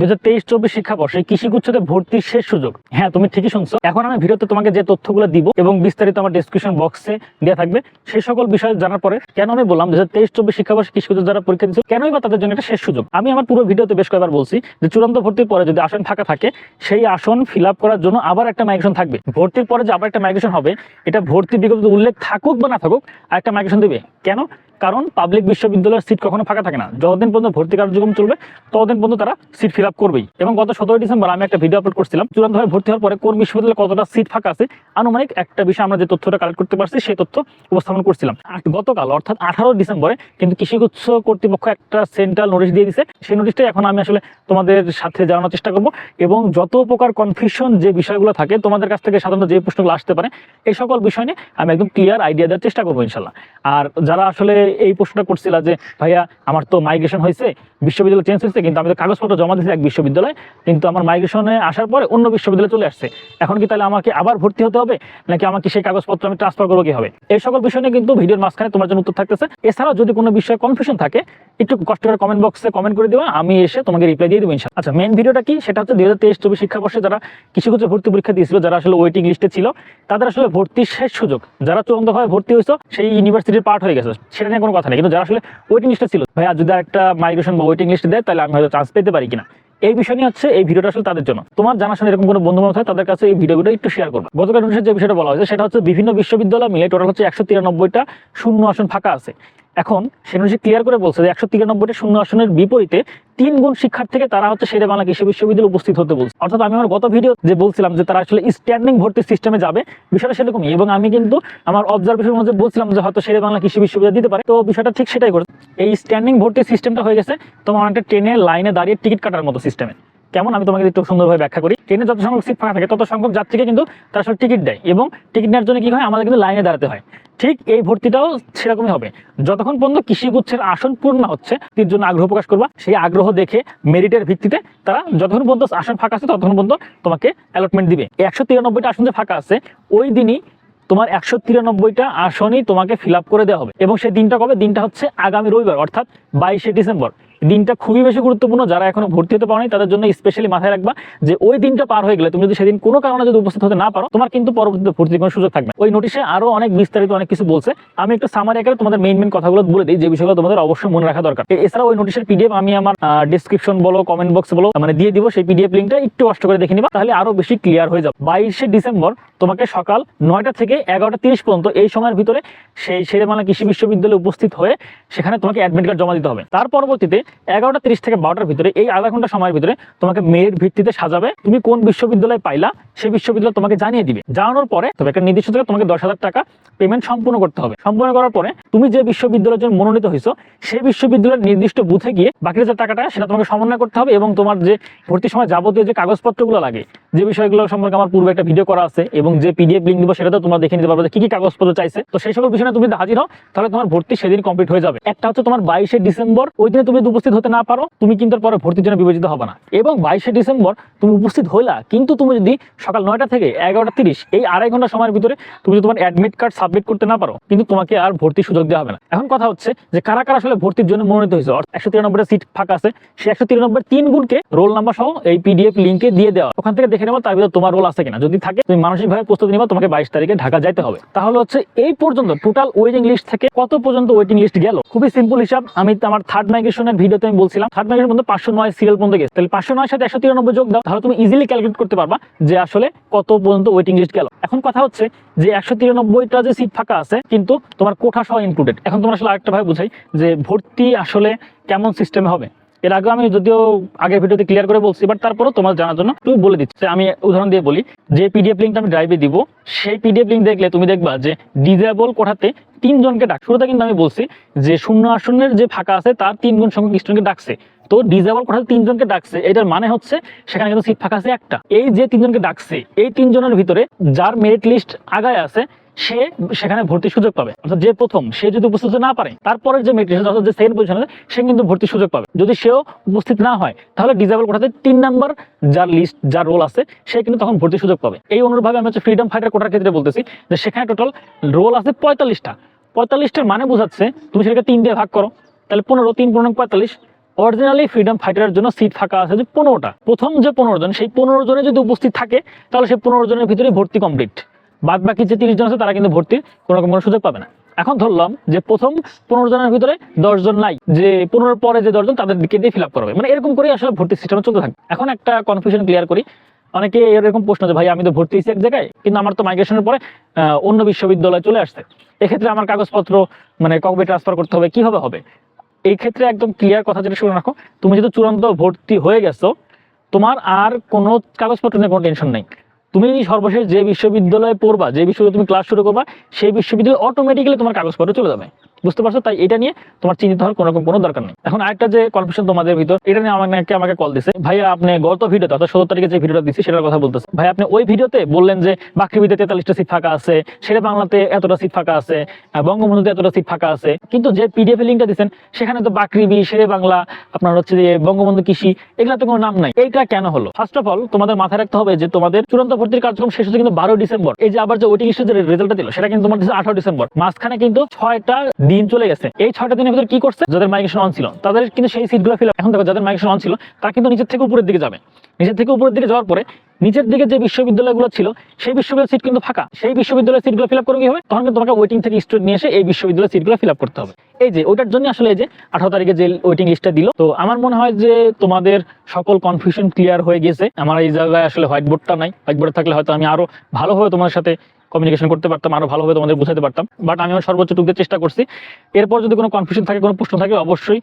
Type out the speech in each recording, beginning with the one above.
দু তেইশ চব্বিশ শিক্ষাবর্ষে ভর্তির শেষ সুযোগ। হ্যাঁ তুমি ঠিকই শুনছো। এখন আমি ভিডিওতে তোমাকে যে তথ্যগুলো দিব এবং বিস্তারিত আমার ডিসক্রিপশন বক্সে দেওয়া থাকবে সেই সকল বিষয় জানার পরে কেন আমি বললাম তেইশ চব্বিশ শিক্ষাবর্ষে যারা পরীক্ষা দিচ্ছে কেনই বা তাদের জন্য একটা শেষ সুযোগ? আমি আমার পুরো ভিডিওতে বেশ কয়েকবার বলছি যে চূড়ান্ত ভর্তির পরে যদি আসন ফাঁকা থাকে, সেই আসন ফিল করার জন্য আবার একটা মাইগ্রেশন থাকবে। ভর্তির পরে যে আবার একটা মাইগ্রেশন হবে, এটা ভর্তি বিজ্ঞপ্তিতে উল্লেখ থাকুক বা না থাকুক একটা মাইগ্রেশন দেবে। কেন? কারণ পাবলিক বিশ্ববিদ্যালয়ের সিট কখনো ফাঁকা থাকে না। যতদিন পর্যন্ত ভর্তি কার্যক্রম চলবে, ততদিন পর্যন্ত তারা সিট ফিল আপ করবেই। এবং গত সতেরোই ডিসেম্বর আমি একটা ভিডিও আপলোড করছিলাম, চূড়ান্তভাবে ভর্তি হওয়ার পরে কোন বিশ্ববিদ্যালয়ে কতটা সিট ফাঁকা আছে, আনুমানিক একটা বিষয় আমরা যে তথ্যটা কালেক্ট করতে পারছি, সেই তথ্য উপস্থাপন করছিলাম। গতকাল, অর্থাৎ আঠারো ডিসেম্বরে, কিন্তু কৃষিগুচ্ছ কর্তৃপক্ষ একটা সেন্ট্রাল নোটিশ দিয়ে দিছে। সেই নোটিশটাই এখন আমি আসলে তোমাদের সাথে জানানোর চেষ্টা করব। এবং যত প্রকার কনফিউশন যে বিষয়গুলো থাকে, তোমাদের কাছ থেকে সাধারণত যে প্রশ্নগুলো আসতে পারে, এই সকল বিষয় নিয়ে আমি একদম ক্লিয়ার আইডিয়া দেওয়ার চেষ্টা করব ইনশাল্লাহ আর যারা আসলে এই প্রশ্নটা করছিল যে, ভাইয়া, আমার তো মাইগ্রেশন হয়েছে, বিশ্ববিদ্যালয় চেঞ্জ হয়েছে, কিন্তু আমি তো কাগজপত্র জমা দিয়েছি এক বিশ্ববিদ্যালয়, কিন্তু আমার মাইগ্রেশনে আসার পরে অন্য বিশ্ববিদ্যালয়ে চলে আসছে। এখন কি তাহলে আমাকে আবার ভর্তি হতে হবে? নাকি আমাকে সেই কাগজপত্র আমি ট্রান্সফার করব কি হবে এই সকল বিষয় নিয়ে কিন্তু ভিডিওর মাঝখানে তোমার জন্য উত্তর থাকতেছে। এছাড়াও যদি কোনো বিষয়ে কনফিউশন থাকে একটু কষ্ট করে কমেন্ট বক্সে কমেন্ট করে দিবা আমি এসে তোমাকে রিপ্লাই দিয়ে দেবো আচ্ছা মেন ভিডিওটা কি? সেটা হচ্ছে দুই হাজার তেইশ চব্বিশ শিক্ষাবর্ষে যারা কিছু কিছু ভর্তি পরীক্ষা দিয়েছিল, যারা আসলে ওয়েটিং লিস্টে ছিল, তাদের আসলে ভর্তির শেষ সুযোগ। যারা চূড়ান্তভাবে ভর্তি হয়েছে, সেই ইউনিভার্সিটির পার্ট হয়ে গেছে। সেটা নিয়ে কোনো কথা নেই, কিন্তু যারা আসলে ওয়েটিং লিস্টে ছিল ভাই আর যদি একটা মাইগ্রেশন বা ওয়েটিং লিস্টে দেয়, তাহলে আমি হয়তো চান্স পেতে পারি কিনা। এই বিষয় নিয়ে হচ্ছে, এই ভিডিওটা আসলে তাদের জন্য। তোমার জানাশোনা এরকম কোনো বন্ধু বান্ধব হয় তাদের কাছে এই ভিডিওগুলো একটু শেয়ার করব। গতকাল যে বিষয়টা বলা হয়েছে, সেটা হচ্ছে বিভিন্ন বিশ্ববিদ্যালয় মিলে টোটাল হচ্ছে একশো শূন্য আসন ফাঁকা আছে। এখন সে ক্লিয়ার করে বলছে যে একশো তিরানব্বইটা শূন্য আসনের বিপরীতে তিন গুণ শিক্ষার্থী থেকে তারা হচ্ছে শেরে বাংলা কৃষি বিশ্ববিদ্যালয়ে উপস্থিত হতে বলছে। অর্থাৎ আমি আমার গত ভিডিও যে বলছিলাম যে তারা আসলে স্ট্যান্ডিং ভর্তির সিস্টেমে যাবে। বিষয়টা সেরকমই এবং আমি কিন্তু আমার অবজারভেশনের মধ্যে বলছিলাম যে হয়তো শেরে বাংলা কৃষি বিশ্ববিদ্যালয় দিতে পারে। তো বিষয়টা ঠিক সেটাই করেছে। এই স্ট্যান্ডিং ভর্তির সিস্টেমটা হয়ে গেছে তোমার অনেকটা ট্রেনে লাইনে দাঁড়িয়ে টিকিট কাটার মতো সিস্টেমে কেমন? আমি তোমাকে একটু সুন্দরভাবে ব্যাখ্যা করি। ট্রেনে যত সংখ্যক সিট ফাঁকা থাকে, তত সংখ্যক যাত্রীকে কিন্তু তারা আসলে টিকিট দেয় এবং টিকিট নেওয়ার জন্য কি হয়? আমাদের কিন্তু লাইনে দাঁড়াতে হয়। ঠিক এই ভর্তিটাও সেরকমই হবে। যতক্ষণ পর্যন্ত কৃষিগুচ্ছের আসন পূর্ণ হচ্ছে, তির জন্য আগ্রহ প্রকাশ করবা, সেই আগ্রহ দেখে মেরিটের ভিত্তিতে তারা যতক্ষণ পর্যন্ত আসন ফাঁকা আছে, ততক্ষণ পর্যন্ত তোমাকে অ্যালটমেন্ট দিবে। একশো তিরানব্বইটা আসন যে ফাঁকা আছে, ওই দিনই তোমার একশো তিরানব্বইটা আসনই তোমাকে ফিল করে দেওয়া হবে। এবং সেই দিনটা কবে? দিনটা হচ্ছে আগামী রবিবার, অর্থাৎ বাইশে ডিসেম্বর। দিনটা খুবই বেশি গুরুত্বপূর্ণ, যারা এখনও ভর্তি হতে পারোনি, তাদের জন্য স্পেশালি মাথায় রাখবা যে ওই দিনটা পার হয়ে গেলে তুমি যদি সেদিন কোনো কারণে যদি উপস্থিত হতে না পারো, তোমার কিন্তু পরবর্তীতে ভর্তির কোনো সুযোগ থাকবে ওই নোটিশে আরও অনেক বিস্তারিত অনেক কিছু বলছে। আমি একটু সামারি আকারে তোমাদের মেইন মেইন কথাগুলো বলে দিই, যে বিষয়গুলো তোমাদের অবশ্যই মনে রাখা দরকার। এছাড়া ওই নোটিশের পিডিএফ আমি আমার ডিসক্রিপশন বলো কমেন্ট বক্স বলো মানে দিয়ে দিব, সেই পিডিএফ লিঙ্কটা একটু কষ্ট করে দেখে নিবা, তাহলে আরও বেশি ক্লিয়ার হয়ে যাবে। বাইশে ডিসেম্বর তোমাকে সকাল নয়টা থেকে এগারোটা তিরিশ পর্যন্ত এই সময়ের ভিতরে সেই শেরেমালা কৃষি বিশ্ববিদ্যালয়ে উপস্থিত হয়ে সেখানে তোমাকে অ্যাডমিট কার্ড জমা দিতে হবে। তার পরবর্তীতে এগারোটা তিরিশ থেকে বারোটার ভিতরে এই আধা ঘণ্টা সময়ের ভিতরে তোমাকে মেরিট ভিত্তিতে সাজাবে। তুমি কোন বিশ্ববিদ্যালয়ে পাইলা সেই বিশ্ববিদ্যালয় তোমাকে জানিয়ে দিবে। জানানোর পরে তবে একটা নির্দিষ্ট থেকে তোমাকে দশ হাজার টাকা পেমেন্ট সম্পূর্ণ করতে হবে। সম্পূর্ণ করার পরে তুমি যে বিশ্ববিদ্যালয়ের জন্য মনোনীত হয়েছো, সেই বিশ্ববিদ্যালয়ের নির্দিষ্ট বুথে গিয়ে বাকি যে টাকাটা সেটা তোমাকে সমন্বয় করতে হবে এবং তোমার যে ভর্তির সময় যাবতীয় যে কাগজপত্রগুলো লাগে, যে বিষয়গুলো সম্পর্কে আমার পূর্বে একটা ভিডিও করা আছে এবং যে পিডিএফ লিঙ্ক দিব সেটা তো তোমরা দেখে নিতে পারবে কি কি কাগজপত্র চাইছে। তো সেই সকল বিষয়ে তুমি হাজির হও, তাহলে তোমার ভর্তি সেদিন কমপ্লিট হয়ে যাবে। একটা হচ্ছে তোমার বাইশে ডিসেম্বর, ওই দিনে তুমি উপস্থিত হতে না পারো, তুমি কিন্তু পরে ভর্তির জন্য বিবেচিত হবে না। এবং বাইশে ডিসেম্বর তুমি উপস্থিত হইলা, কিন্তু তুমি যদি সকাল নয়টা থেকে এগারোটা তিরিশ, এই আড়াই ঘণ্টা সময়ের ভিতরে তুমি যদি তোমার অ্যাডমিট কার্ড সাবমিট করতে না পারো, কিন্তু তোমাকে আর ভর্তির সুযোগ দেওয়া হবে না। এখন কথা হচ্ছে যে কারা কারা আসলে ভর্তির জন্য মনোনীত হয়েছে একশো তিরানব্বইটা সিট ফাঁকা আছে, সেই একশো তিরানব্বই তিন গুণকে রোল নাম্বার সহ এই পিডিএফ লিঙ্কে দিয়ে দেওয়া। ওখান থেকে দেখে নেব, তার ভিতরে তোমার রোল আছে কিনা। যদি থাকে, তুমি মানসিকভাবে প্রস্তুতি নিবা, তোমাকে বাইশ তারিখে ঢাকা যাইতে হবে। তাহলে হচ্ছে এই পর্যন্ত টোটাল ওয়েটিং লিস্ট থেকে কত পর্যন্ত ওয়েটিং লিস্ট গেল? খুবই সিম্পল হিসাব, আমি আমার থার্ড মাইগ্রেশনের ভিডিওতে আমি বলছিলাম থার্ড মাইগ্রেশন মধ্যে পাঁচশো নয় সিরিয়াল পর্যন্ত গেছে। তাহলে পাঁচশো নয় সাথে একশো তিরানব্বই যোগ দাও, তাহলে তুমি ইজিলি ক্যালকুলেট করতে পারবা যে আসলে কত পর্যন্ত ওয়েটিং লিস্ট গেল। এখন কথা হচ্ছে যে একশো তিরানব্বইটা যে সিট ফাঁকা আছে, কিন্তু তোমার কোঠা সহ ইনক্লুডেড এখন তোমার আসলে আরেকটা ভাবে বুঝাই যে ভর্তি আসলে কেমন সিস্টেমে হবে। এর আগে আমি যদিও আগের ভিডিওতে ক্লিয়ার করে বলছি বাট তারপরেও তোমার জানার জন্য তুমি বলে দিচ্ছি। আমি উদাহরণ দিয়ে বলি, যে পিডিএফ লিঙ্কটা আমি ড্রাইভে দিব, সেই পিডিএফ লিঙ্ক দেখলে তুমি দেখবা যে ডিজেবল কোঠাতে তিনজনকে ডাক শুরুতে কিন্তু আমি বলছি যে শূন্য আসনের যে ফাঁকা আছে, তার তিন গুণ সংখ্যক স্টুডেন্টকে ডাকছে। তো ডিজেবল কোঠাতে তিনজনকে ডাকছে, এটার মানে হচ্ছে সেখানে কিন্তু সিট ফাঁকা আছে একটা। এই যে তিনজনকে ডাকছে, এই তিনজনের ভিতরে যার মেরিট লিস্ট আগায় আছে সে সেখানে ভর্তির সুযোগ পাবে। অর্থাৎ যে প্রথম, সে যদি উপস্থিত না পারে তারপরে যে লিস্ট অর্থাৎ যে সেকেন্ড পজিশন সে কিন্তু ভর্তির সুযোগ পাবে। যদি সেও উপস্থিত না হয়, তাহলে ডিজেবল কোঠাতে তিন নাম্বার যার লিস্ট যার রোল আছে, সে কিন্তু তখন ভর্তির সুযোগ পাবে। এই অনুরূপভাবে আমি হচ্ছে ফ্রিডম ফাইটার কোটার ক্ষেত্রে বলতেছি যে সেখানে টোটাল রোল আছে পঁয়তাল্লিশটা। পঁয়তাল্লিশটার মানে বোঝাচ্ছে তুমি সেটাকে তিন দিয়ে ভাগ করো, তাহলে পনেরো, তিন পনেরো পঁয়তাল্লিশ। অরিজিনালি ফ্রিডম ফাইটারের জন্য সিট ফাঁকা আছে যে পনেরোটা। প্রথম যে পনেরো জন, সেই পনেরো জনে যদি উপস্থিত থাকে, তাহলে সেই পনেরো জনের ভিতরে ভর্তি কমপ্লিট বাদ বাকি যে তিরিশ জন আছে, তারা কিন্তু ভর্তির কোনো রকম কোনো সুযোগ পাবে না। এখন ধরলাম যে প্রথম পনেরো জনের ভিতরে দশ জন নাই, যে পনেরোর পরে যে দশজন তাদের দিকে দিয়ে ফিল আপ করবে মানে এরকম করেই আসলে ভর্তি সিস্টেম চলতে থাকবে। এখন একটা কনফিউশন ক্লিয়ার করি। অনেকে এরকম প্রশ্ন যে, ভাই, আমি তো ভর্তি হয়েছি এক জায়গায়, কিন্তু আমার তো মাইগ্রেশনের পরে অন্য বিশ্ববিদ্যালয়ে চলে আসছে। এক্ষেত্রে আমার কাগজপত্র মানে কবে ট্রান্সফার করতে হবে, কীভাবে হবে? এই ক্ষেত্রে একদম ক্লিয়ার কথা যেটা শুনে রাখো। তুমি যেহেতু চূড়ান্ত ভর্তি হয়ে গেছো, তোমার আর কোনো কাগজপত্র নিয়ে কোনো টেনশন নেই। তুমি সর্বশেষ যে বিশ্ববিদ্যালয়ে পড়বা, যে বিশ্ববিদ্যালয়ে তুমি ক্লাস শুরু করবা, সেই বিশ্ববিদ্যালয়ে অটোমেটিক্যালি তোমার কাগজপত্র চলে যাবে। বুঝতে পারছ? তাই এটা নিয়ে তোমার চিন্তিত হওয়ার কোনো রকম কোনো দরকার নেই। এখন আরেকটা যে কনফিউশন তোমাদের ভিতর, এটা নিয়ে আমাকে আমাকে কল দিছে। ভাইয়া, আপনি গত ভিডিওতে, অর্থাৎ সতেরো তারিখে যে ভিডিওটা দিচ্ছি সেটার কথা বলতেছে। ভাই আপনি ওই ভিডিওতে বললেন যে বাকৃবিতে তেতাল্লিশটা সিট ফাঁকা আছে শেরে বাংলাতে এতটা সিট ফাঁকা আছে বঙ্গবন্ধুতে এতটা সিট ফাঁকা আছে। কিন্তু যে পিডিএফ লিঙ্কটা দিচ্ছেন সেখানে তো বাকৃবি, শেরে বাংলা, আপনার হচ্ছে যে বঙ্গবন্ধু কৃষি এগুলা তো কোনো নাম নাই। এইটা কেন হলো? ফার্স্ট অফ অল তোমাদের মাথায় রাখতে হবে যে তোমাদের চূড়ান্ত ভর্তির কার্যক্রম শেষ হচ্ছে কিন্তু বারো ডিসেম্বর। এই যে আবার যে ওয়েটিং লিস্টের যে রেজাল্টটা দিল, সেটা কিন্তু তোমার আঠারো ডিসেম্বর। মাঝখানে কিন্তু ছয়টা দিন চলে গেছে। এই ছয়টা দিনের ভিতরে কি করছে? যাদের মাইগ্রেশন অন ছিল। তাদের কিন্তু সেই সিটগুলো ফিল এখন দেখো, যাদের মাইগ্রেশন অন ছিল, তারা কিন্তু নিচের থেকে উপরের দিকে যাবে। নিচের থেকে উপরের দিকে যাওয়ার পরে নিচের দিকে যে বিশ্ববিদ্যালয়গুলো ছিল, সেই বিশ্ববিদ্যালয়ের সিট কিন্তু ফাঁকা। সেই বিশ্ববিদ্যালয়ের সিটগুলো ফিল আপ করে কি হবে তখন কিন্তু তোমাকে ওয়েটিং থেকে স্টুডেন্ট নিয়ে এসে এই বিশ্ববিদ্যালয়ের সিটগুলো ফিল আপ করতে হবে। এই যে, ওইটার জন্য আসলে এই যে আঠারো তারিখে যে ওয়েটিং লিস্টটা দিল, তো আমার মনে হয় যে তোমাদের সকল কনফিউশন ক্লিয়ার হয়ে গেছে। আমার এই জায়গায় আসলে হোয়াইট বোর্ডটা নাই। হোয়াইট বোর্ড থাকলে হয়তো আমি আরও ভালোভাবে তোমার সাথে কমিউনিকেশন করতে পারতাম, আরও ভালোভাবে তোমাদের বুঝাতে পারতাম। বাট আমি আমার সর্বোচ্চ টুকতে চেষ্টা করছি। এরপর যদি কোনো কনফিউশন থাকে, কোনো প্রশ্ন থাকে, অবশ্যই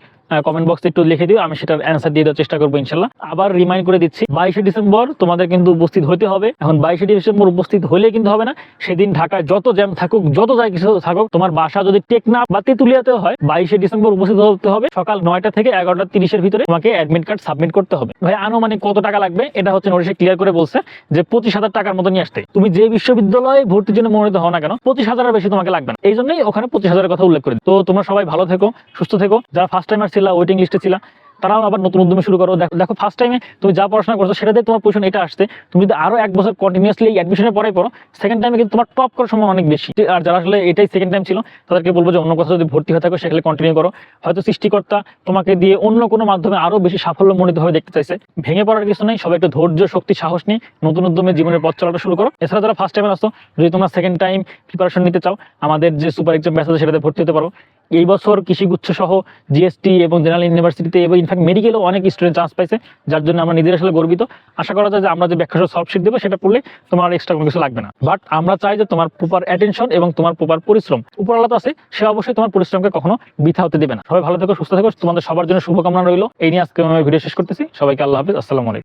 কমেন্ট বক্সে একটু লিখে দিও, আমি সেটার অ্যান্সার দিয়ে দেওয়ার চেষ্টা করব ইনশাল্লাহ। আবার রিমাইন্ড করে দিচ্ছি, বাইশে ডিসেম্বর তোমাদের কিন্তু উপস্থিত হতে হবে। এখন বাইশে ডিসেম্বর উপস্থিত হলে কিন্তু হবে না। সেদিন ঢাকায় যত জ্যাম থাকুক, যত যাই কিছু থাকুক, তোমার বাসা যদি টেকনা বা তেতুলিয়াতে হয়, বাইশে ডিসেম্বর উপস্থিত হতে হবে। সকাল নয়টা থেকে এগারোটা তিরিশের ভিতরে তোমাকে অ্যাডমিট কার্ড সাবমিট করতে হবে। ভাই, আনুমানিক কত টাকা লাগবে? এটা হচ্ছে নোটিশে ক্লিয়ার করে বলছে যে পঁচিশ হাজার টাকার মতো নিয়ে আসতে। তুমি যে বিশ্ববিদ্যালয়ে ভর্তির জন্য মনোনীত হও না কেন, পঁচিশ হাজারের বেশি তোমাকে লাগবে না। এই জন্যই ওখানে পঁচিশ হাজারের কথা উল্লেখ করি তো তোমরা সবাই ভালো থেকো, সুস্থ থেকো। যারা ফার্স্ট টাইমার ছিল ওয়েটিং লিস্টে ছিল, তারাও আবার নতুন উদ্যমে শুরু করো। দেখো দেখো ফার্স্ট টাইমে তুমি যা পড়াশোনা করছ সেটাতে তোমার পজিশন এটা আসছে। তুমি যদি আরও এক বছর কন্টিনিউসলি অ্যাডমিশনের পরে পড়ো সেকেন্ড টাইমে কিন্তু তোমার টপ করার সময় অনেক বেশি। আর যারা আসলে এটাই সেকেন্ড টাইম ছিল, তাদেরকে বলব যে অন্য কোথাও যদি ভর্তি হয়ে থাকো, সেখানে কন্টিনিউ করো। হয়তো সৃষ্টিকর্তা তোমাকে দিয়ে অন্য কোনো মাধ্যমে আরও বেশি সাফল্য মনোনীত হয়ে দেখতে চাইছে। ভেঙে পড়ার কিছু নেই, সবাই একটু ধৈর্য, শক্তি, সাহস নিয়ে নতুন উদ্যমে জীবনের পথ চলাটা শুরু করো। এছাড়া যারা ফার্স্ট টাইমে আসতো যদি তোমরা সেকেন্ড টাইম প্রিপারেশন নিতে চাও, আমাদের যে সুপার এক্সাম ব্যাচ আছে, সেটাতে ভর্তি হতে পারো। এই বছর কৃষিগুচ্ছ সহ জিএসটি এবং জেনারেল ইউনিভার্সিটিতে এবং ইনফ্যাক্ট মেডিকেলও অনেক স্টুডেন্ট চান্স পাইছে, যার জন্য আমরা নিজেরা আসলে গর্বিত। আশা করা যায় যে আমরা যে ব্যাখ্যা সলভ শিট দেবো, সেটা পড়লে তোমার এক্সট্রা কোনো কিছু লাগবে না। বাট আমরা চাই যে তোমার প্রপার অ্যাটেনশন এবং তোমার প্রপার পরিশ্রম। উপরওয়ালা তো আছে, সে অবশ্যই তোমার পরিশ্রমকে কখনো বৃথা হতে দেবে না। সবাই ভালো থেকো, সুস্থ থেকো, তোমাদের সবার জন্য শুভকামনা রইল। এই নিয়ে আজকে আমি ভিডিও শেষ করতেছি। সবাইকে আল্লাহ হাফিজ, আসসালামু আলাইকুম।